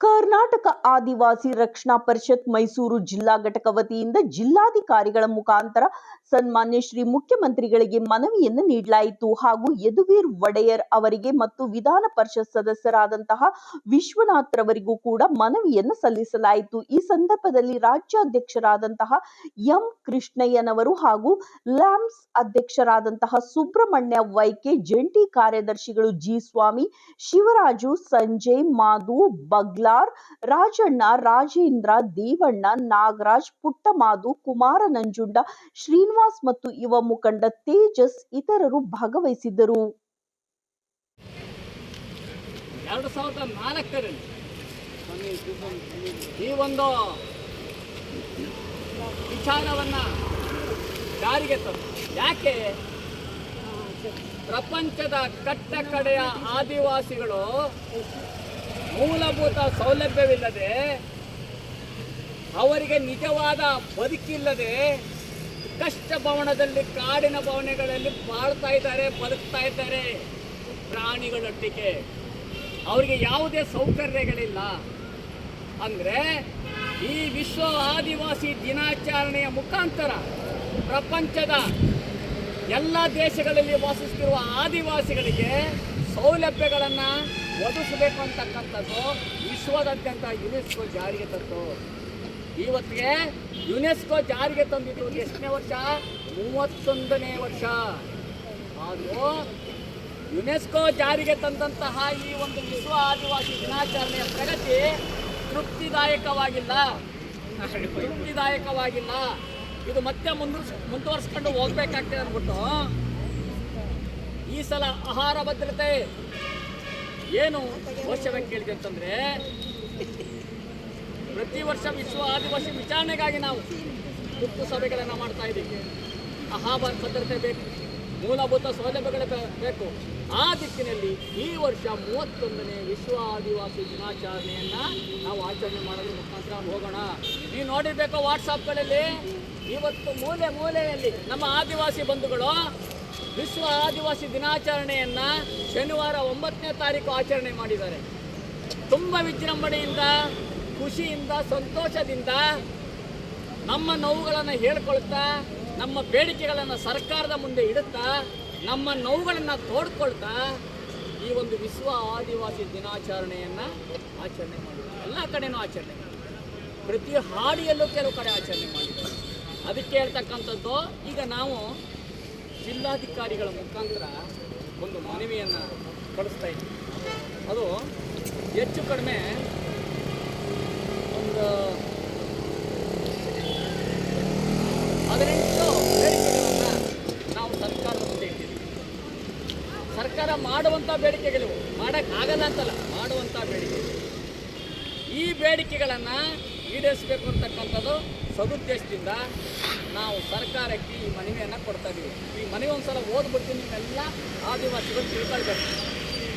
ಕರ್ನಾಟಕ ಆದಿವಾಸಿ ರಕ್ಷಣಾ ಪರಿಷತ್ ಮೈಸೂರು ಜಿಲ್ಲಾ ಘಟಕ ವತಿಯಿಂದ ಜಿಲ್ಲಾಧಿಕಾರಿಗಳ ಮುಖಾಂತರ ಸನ್ಮಾನ್ಯ ಶ್ರೀ ಮುಖ್ಯಮಂತ್ರಿಗಳಿಗೆ ಮನವಿಯನ್ನು ನೀಡಲಾಯಿತು. ಹಾಗೂ ಯದುವೀರ್ ಒಡೆಯರ್ ಅವರಿಗೆ ಮತ್ತು ವಿಧಾನ ಪರಿಷತ್ ಸದಸ್ಯರಾದಂತಹ ವಿಶ್ವನಾಥ್ ರವರಿಗೂ ಕೂಡ ಮನವಿಯನ್ನು ಸಲ್ಲಿಸಲಾಯಿತು. ಈ ಸಂದರ್ಭದಲ್ಲಿ ರಾಜ್ಯಾಧ್ಯಕ್ಷರಾದಂತಹ ಎಂ ಕೃಷ್ಣಯ್ಯನವರು ಹಾಗೂ ಲ್ಯಾಂಪ್ಸ್ ಅಧ್ಯಕ್ಷರಾದಂತಹ ಸುಬ್ರಹ್ಮಣ್ಯ ವೈಕೆ, ಜಂಟಿ ಕಾರ್ಯದರ್ಶಿಗಳು ಜಿ ಸ್ವಾಮಿ, ಶಿವರಾಜು, ಸಂಜಯ್, ಮಾಧು ರಾಜಣ್ಣ, ರಾಜೇಂದ್ರ, ದೇವಣ್ಣ, ನಾಗರಾಜ್ ಪುಟ್ಟಮಾದು ಕುಮಾರ ನಂಜುಂಡ, ಶ್ರೀನಿವಾಸ್ ಮತ್ತು ಯುವ ಮುಖಂಡ ತೇಜಸ್ ಇತರರು ಭಾಗವಹಿಸಿದ್ದರು. ಎರಡು ಸಾವಿರದ ನಾಲ್ಕರಲ್ಲಿ ಈ ಒಂದು ವಿಚಾರವನ್ನ ಜಾರಿಗೆ ಯಾಕೆ ಪ್ರಪಂಚದ ಕಟ್ಟ ಕಡೆಯ ಆದಿವಾಸಿಗಳು ಮೂಲಭೂತ ಸೌಲಭ್ಯವಿಲ್ಲದೆ ಅವರಿಗೆ ನಿಜವಾದ ಬದುಕಿಲ್ಲದೆ ಕಷ್ಟ ಭವನದಲ್ಲಿ, ಕಾಡಿನ ಭವನಗಳಲ್ಲಿ ಬಾಳ್ತಾ ಇದ್ದಾರೆ, ಬದುಕ್ತಾ ಇದ್ದಾರೆ ಪ್ರಾಣಿಗಳೊಟ್ಟಿಗೆ. ಅವರಿಗೆ ಯಾವುದೇ ಸೌಕರ್ಯಗಳಿಲ್ಲ. ಅಂದರೆ ಈ ವಿಶ್ವ ಆದಿವಾಸಿ ದಿನಾಚರಣೆಯ ಮುಖಾಂತರ ಪ್ರಪಂಚದ ಎಲ್ಲ ದೇಶಗಳಲ್ಲಿ ವಾಸಿಸುತ್ತಿರುವ ಆದಿವಾಸಿಗಳಿಗೆ ಸೌಲಭ್ಯಗಳನ್ನು ಒದಗಿಸಬೇಕು ಅಂತಕ್ಕಂಥದ್ದು ವಿಶ್ವದಾದ್ಯಂತ ಯುನೆಸ್ಕೋ ಜಾರಿಗೆ ತಂತು. ಇವತ್ತಿಗೆ ಯುನೆಸ್ಕೋ ಜಾರಿಗೆ ತಂದಿದ್ದು ಎಷ್ಟನೇ ವರ್ಷ? ಮೂವತ್ತೊಂದನೇ ವರ್ಷ. ಆದರೂ ಯುನೆಸ್ಕೋ ಜಾರಿಗೆ ತಂದಂತಹ ಈ ಒಂದು ವಿಶ್ವ ಆದಿವಾಸಿ ದಿನಾಚರಣೆಯ ಪ್ರಗತಿ ತೃಪ್ತಿದಾಯಕವಾಗಿಲ್ಲ. ತೃಪ್ತಿದಾಯಕವಾಗಿಲ್ಲ. ಇದು ಮತ್ತೆ ಮುಂದುವರ್ಸ್ ಮುಂದುವರ್ಸ್ಕೊಂಡು ಹೋಗ್ಬೇಕಾಗ್ತದೆ ಅಂದ್ಬಿಟ್ಟು ಈ ಸಲ ಆಹಾರ ಭದ್ರತೆ ಏನು ವರ್ಷವಾಗಿ ಕೇಳಿದೆ ಅಂತಂದರೆ, ಪ್ರತಿ ವರ್ಷ ವಿಶ್ವ ಆದಿವಾಸಿ ವಿಚಾರಣೆಗಾಗಿ ನಾವು ತುರ್ತು ಸಭೆಗಳನ್ನು ಮಾಡ್ತಾ ಇದ್ದೀವಿ. ಆಹಾರ ಭದ್ರತೆ ಬೇಕು, ಮೂಲಭೂತ ಸೌಲಭ್ಯಗಳು ಬೇಕು. ಆ ದಿಕ್ಕಿನಲ್ಲಿ ಈ ವರ್ಷ ಮೂವತ್ತೊಂದನೇ ವಿಶ್ವ ಆದಿವಾಸಿ ದಿನಾಚರಣೆಯನ್ನ ನಾವು ಆಚರಣೆ ಮಾಡೋದ್ರ ಮುಖಾಂತರ ಹೋಗೋಣ. ನೀವು ನೋಡಿರ್ಬೇಕು ವಾಟ್ಸಾಪ್ಗಳಲ್ಲಿ ಇವತ್ತು ಮೂಲೆ ಮೂಲೆಯಲ್ಲಿ ನಮ್ಮ ಆದಿವಾಸಿ ಬಂಧುಗಳು ವಿಶ್ವ ಆದಿವಾಸಿ ದಿನಾಚರಣೆಯನ್ನ ಶನಿವಾರ ಒಂಬತ್ತನೇ ತಾರೀಕು ಆಚರಣೆ ಮಾಡಿದ್ದಾರೆ. ತುಂಬ ವಿಜೃಂಭಣೆಯಿಂದ, ಖುಷಿಯಿಂದ, ಸಂತೋಷದಿಂದ ನಮ್ಮ ನೋವುಗಳನ್ನು ಹೇಳ್ಕೊಳ್ತಾ, ನಮ್ಮ ಬೇಡಿಕೆಗಳನ್ನು ಸರ್ಕಾರದ ಮುಂದೆ ಇಡುತ್ತಾ, ನಮ್ಮ ನೋವುಗಳನ್ನು ತೋಡ್ಕೊಳ್ತಾ ಈ ಒಂದು ವಿಶ್ವ ಆದಿವಾಸಿ ದಿನಾಚರಣೆಯನ್ನು ಆಚರಣೆ ಮಾಡಿದ್ದಾರೆ. ಎಲ್ಲ ಕಡೆನೂ ಆಚರಣೆ ಪ್ರತಿ ಹಾಡಿಯಲ್ಲೂ ಕೆಲವು ಕಡೆ ಆಚರಣೆ ಮಾಡಿದ್ದಾರೆ. ಅದಕ್ಕೆ ಹೇಳ್ತಕ್ಕಂಥದ್ದು, ಈಗ ನಾವು ಜಿಲ್ಲಾಧಿಕಾರಿಗಳ ಮುಖಾಂತರ ಒಂದು ಮನವಿಯನ್ನು ಕಳಿಸ್ತಾ ಇದ್ದೀವಿ ಅದು ಹೆಚ್ಚು ಕಡಿಮೆ ಒಂದು ಹದಿನೆಂಟು ಬೇಡಿಕೆಗಳನ್ನು ನಾವು ಸರ್ಕಾರದ ಮುಂದೆ ಇಟ್ಟಿದ್ದೀವಿ. ಸರ್ಕಾರ ಮಾಡುವಂಥ ಬೇಡಿಕೆಗಳಿವು. ಮಾಡೋಕ್ಕಾಗಲ್ಲ ಅಂತಲ್ಲ ಮಾಡುವಂಥ ಬೇಡಿಕೆ. ಈ ಬೇಡಿಕೆಗಳನ್ನು ಈಡೇರಿಸಬೇಕು ಅಂತಕ್ಕಂಥದ್ದು ಸದುದ್ದೇಶದಿಂದ ನಾವು ಸರ್ಕಾರಕ್ಕೆ ಈ ಮನವಿಯನ್ನು ಕೊಡ್ತಾ ಇದ್ದೀವಿ ಈ ಮನವಿ ಒಂದ್ಸಲ ಓದ್ಬಿಟ್ಟು ನಿಮ್ಮೆಲ್ಲ ಆದಿವಾಸಿಗಳು ತಿಳ್ಕೊಳ್ಬೇಕು.